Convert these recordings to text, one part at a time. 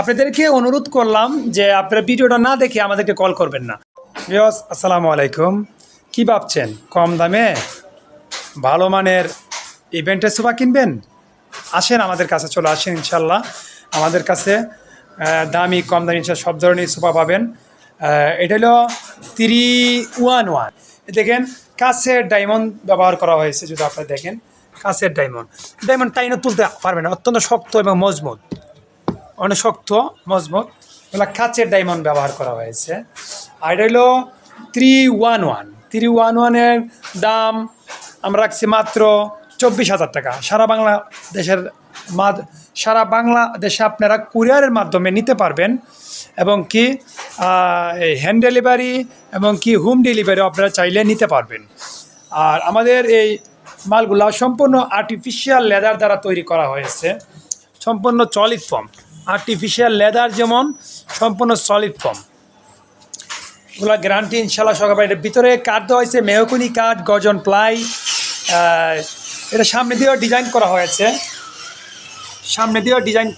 আপনাদেরকে অনুরোধ করলাম যে আপনারা ভিডিওটা না দেখে আমাদেরকে কল করবেন না। বিয়স আসসালামু আলাইকুম। কি ভাবছেন? কম দামে? ভালো মানের ইভেন্টের সোফা কিনবেন? আসেন আমাদের কাছে চলে আসেন ইনশাল্লাহ আমাদের কাছে দামি, কম দামি সব ধরনের সোফা পাবেন। এটা হলো থ্রি ওয়ান ওয়ান। দেখেন, কাছের ডায়মন্ড ব্যবহার করা হয়েছে, যদি আপনারা দেখেন। কাছের ডায়মন্ড। ডায়মন্ড টাইনে তুলতে পারবেন অত্যন্ত শক্ত এবং মজবুত। অনেক শক্ত, মজবুত। এগুলো কাচের ডায়মন্ড ব্যবহার করা হয়েছে। আর এটা হলো three one one three one ওয়ানের দাম আমরা রাখছি মাত্র চব্বিশ হাজার টাকা। সারা বাংলাদেশের সারা বাংলাদেশে আপনারা কুরিয়ারের মাধ্যমে নিতে পারবেন। এবং কি হ্যান্ড ডেলিভারি এবং কি হোম ডেলিভারি আপনারা চাইলে নিতে পারবেন। আর আমাদের এই মালগুলা সম্পূর্ণ আর্টিফিশিয়াল লেদার দ্বারা তৈরি করা হয়েছে। সম্পূর্ণ সলিড ফর্ম আর্টিফিশিয়াল লেদার যেমন, সম্পূর্ণ সলিড ফর্ম এগুলো গ্যারান্টি ইনশাল্লাহ সকাল এটার ভিতরে কাঠ দেওয়া হয়েছে, মেহকুনি কাঠ গজন প্লাই এটা সামনে দিয়েও ডিজাইন করা হয়েছে। সামনে দিয়েও ডিজাইন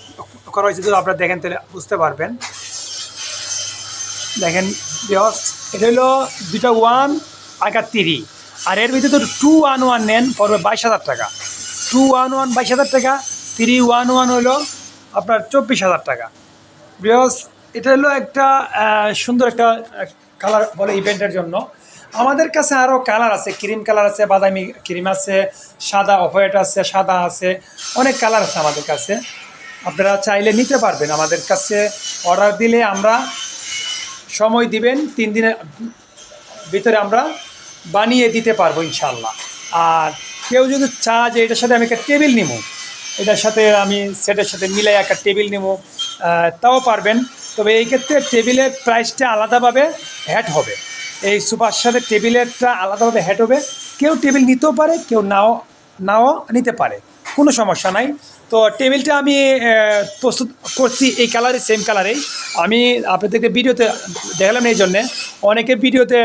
করা হয়েছে, যদি আপনারা দেখেন তাহলে বুঝতে পারবেন। দেখেন এটা হলো দুটা ওয়ান আগার তিরি আর এর ভিতরে তো টু ওয়ান ওয়ান নেন, পড়বে বাইশ হাজার টাকা। টু ওয়ান ওয়ান বাইশ হাজার টাকা থ্রি ওয়ান ওয়ান হলো আপনার চব্বিশ হাজার টাকা। বিকজ এটা হলো একটা সুন্দর একটা কালার বলে ইভেন্টের জন্য। আমাদের কাছে আরও কালার আছে ক্রিম কালার আছে, বাদামি ক্রিম আছে, সাদা অফারেট আছে, সাদা আছে, অনেক কালার আছে আমাদের কাছে। আপনারা চাইলে নিতে পারবেন আমাদের কাছে। অর্ডার দিলে আমরা সময় দিবেন, তিন দিনের ভিতরে আমরা বানিয়ে দিতে পারব ইনশাল্লাহ আর কেউ যদি চা যে এটার সাথে আমি একটা টেবিল নিব এটার সাথে আমি সেটের সাথে মিলাই একটা টেবিল নেব তাও পারবেন। তবে এই ক্ষেত্রে টেবিলের প্রাইসটা আলাদাভাবে হ্যাট হবে। এই সুপার সাথে টেবিলেরটা আলাদাভাবে হ্যাট হবে। কেউ টেবিল নিতেও পারে, কেউ নাও নাও নিতে পারে। কোনো সমস্যা নাই। তো টেবিলটা আমি প্রস্তুত করছি এই কালারে, সেম কালারেই। আমি আপনাদেরকে ভিডিওতে দেখালাম এই জন্যে। অনেকে ভিডিওতে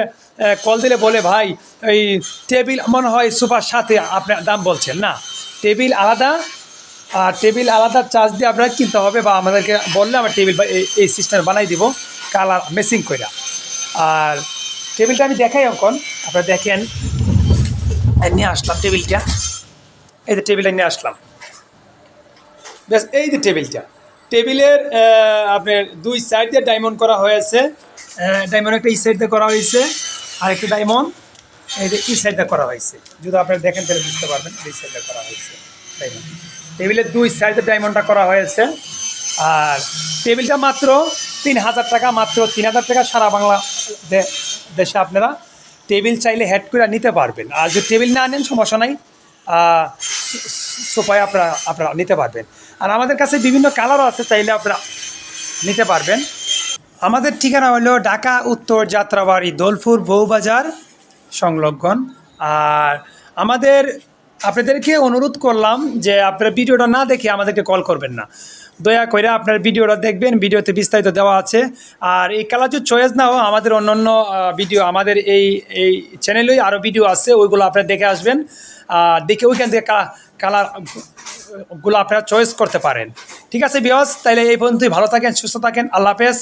কল দিলে বলে, ভাই, এই টেবিল মনে হয় সুপার সাথে আপনার দাম বলছেন, না। টেবিল আলাদা টেবিল আলাদা চার্জ দিয়ে আপনার কিনতে হবে বা আমাদেরকে বললে আমরা টেবিল এই- সিস্টেম বানাই দিব কালার মেসিং করে আর টেবিলটা আমি দেখাই এখন। আপনারা দেখেন। নিয়ে আসলাম টেবিলটা। এই যে টেবিলটা নিয়ে আসলাম। ব্যাস এই যে টেবিলটা। টেবিলের আপনার দুই সাইড দিয়ে ডায়মন্ড করা হয়েছে। ডায়মন্ড একটা এই সাইড দিয়ে করা হয়েছে। আর একটা ডায়মন্ড এই যে এই সাইডে করা হয়েছে। যদি আপনারা দেখেন তাহলে বুঝতে পারবেন এই সাইডে করা হয়েছে। ডায়মন্ড টেবিলের দুই সাইডে ডায়মন্ডটা করা হয়েছে। আর টেবিলটা মাত্র তিন হাজার টাকা, মাত্র তিন হাজার টাকা সারা বাংলা দেশে আপনারা টেবিল চাইলে হেড করে নিতে পারবেন। আর যদি টেবিল না নেন, সমস্যা নাই। সোফায় আপনারা আপনারা নিতে পারবেন। আর আমাদের কাছে বিভিন্ন কালারও আছে, চাইলে আপনারা নিতে পারবেন। আমাদের ঠিকানা হলো ঢাকা উত্তর যাত্রাবাড়ি দোলপুর বউবাজার সংলগ্ন। আর আমাদের আপনাদেরকে অনুরোধ করলাম যে আপনারা ভিডিওটা না দেখে আমাদেরকে কল করবেন না। দয়া করে আপনার ভিডিওটা দেখবেন, ভিডিওতে বিস্তারিত দেওয়া আছে। আর এই যদি চয়েস নাও, আমাদের অন্য অন্য ভিডিও, আমাদের এই এই চ্যানেলেই আরও ভিডিও আছে, ওইগুলো আপনারা দেখে আসবেন। দেখে ওইখান থেকে কালারগুলো আপনারা চয়েস করতে পারেন। ঠিক আছে বিয়স তাইলে এই পর্যন্তই। ভালো থাকেন, সুস্থ থাকেন। আল্লাহ হাফেজ।